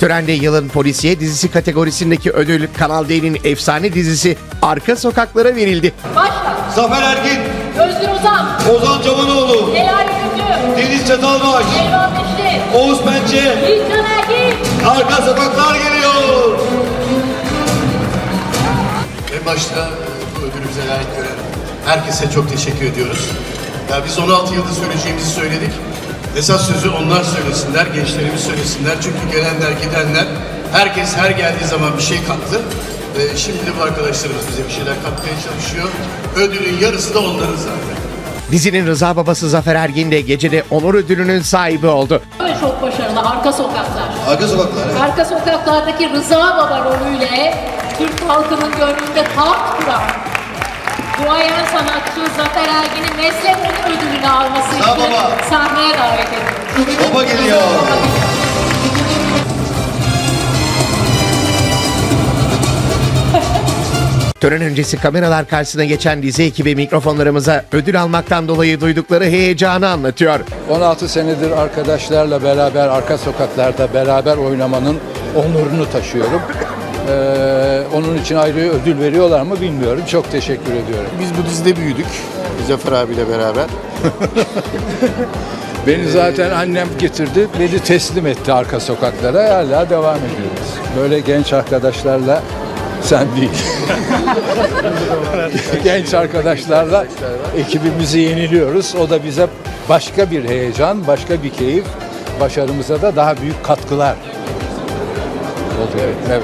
Törende yılın polisiye dizisi kategorisindeki ödül Kanal D'nin efsane dizisi Arka Sokaklara verildi. Başla. Zafer Ergin, Özgür Ozan. Ozan Çobanoğlu, Helal Gündü. Deniz Çatalbaş, Elvan Beşli. Oğuz Pençe, İlkan Ergin. Arka Sokaklar geliyor. En başta bu ödülümüze layık gören herkese çok teşekkür ediyoruz. Ya biz 16 yıldır söyleyeceğimizi söyledik. Esas sözü onlar söylesinler, gençlerimiz söylesinler. Çünkü gelenler, gidenler, herkes her geldiği zaman bir şey kattı. Ve şimdi de bu arkadaşlarımız bize bir şeyler katmaya çalışıyor. Ödülün yarısı da onların zaten. Dizinin Rıza babası Zafer Ergin de gecede onur ödülünün sahibi oldu. Ve çok başarılı Arka Sokaklar. Arka sokaklar. Arka Sokaklar'daki Rıza Baba rolüyle Türk halkının gönlünde taht kuran duayen sanatçı Zafer Ergin'in meslek ödülünü alması için Baba. sahneye davet ediyoruz. Baba geliyor. Tören öncesi kameralar karşısına geçen dizi ekibi mikrofonlarımıza ödül almaktan dolayı duydukları heyecanı anlatıyor. 16 senedir arkadaşlarla beraber arka sokaklarda beraber oynamanın onurunu taşıyorum. Ee, onun için ayrı ödül veriyorlar mı bilmiyorum. Çok teşekkür ediyorum. Biz bu dizide büyüdük. Zafer abiyle beraber. Beni zaten annem getirdi, beni teslim etti arka sokaklara. Hala devam ediyoruz. Böyle genç arkadaşlarla sen değil. genç arkadaşlarla ekibimizi yeniliyoruz. O da bize başka bir heyecan, başka bir keyif. Başarımıza da daha büyük katkılar oluyor. Evet.